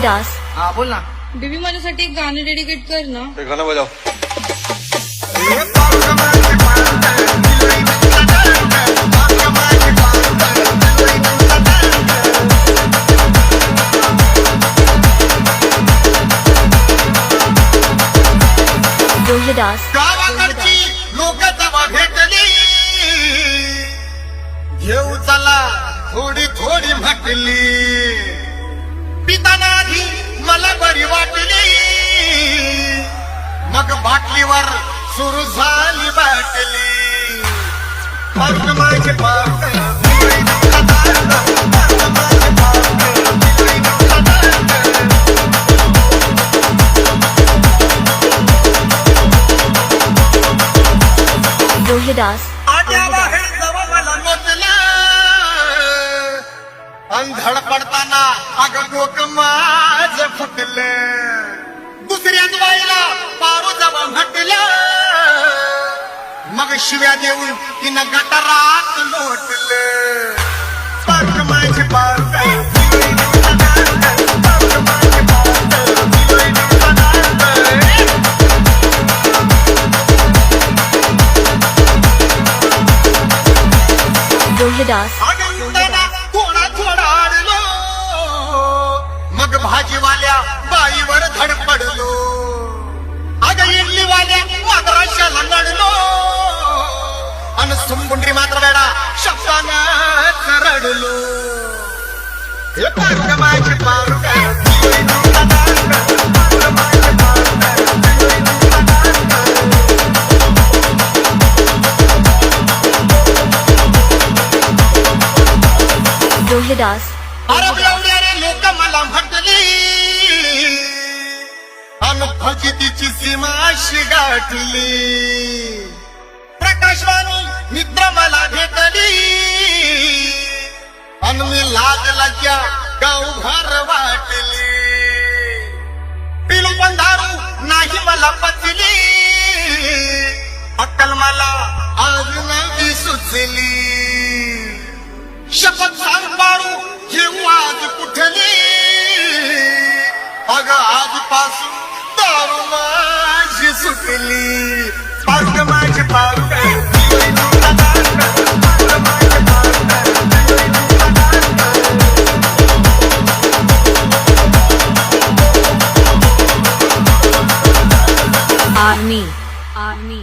रोहिदास हा बोल ना. बेबी माझ्यासाठी एक गाणं डेडिकेट कर ना. ते गाणं बजाव रोहिदास गावाकडची लोक जवळ भेटली. घेऊ चला थोडी थोडी म्हटली. पिताना आधी मला बरी वाटली। मग बाटलीवर सुरू झाली बाटली। पार्क माझे रोहिदास अगं डोकं माझ फुटलं। पारू जवळ म्हटलं मग शिव्या देऊन तिनं गटारात लोटलं। पार्क माझे पार्क रोहिदास भाजीवाल्या बाईवर धडपडलो अगं इडलीवाल्या माद्राशाला लढलो अन सुंबुंडरी मात्र बेडा शब्दानं रडलो हे पार्क माझे पार्क रोहिदास अरब एवढ्याने लोक मला म्हटली? अन फजितीची सीमाशी गाठली. प्रकाशवाणी मित्र मला भेटली. अन मी लागला लज्जा गावभर वाटली. पिलू पण दारू नाही मला पचली. अक्कल मला आज नवी सुचली. शपथ अग आजपासून दारू माझी सुटली पार्क माझी पार्क आर्मी आर्मी आर्मी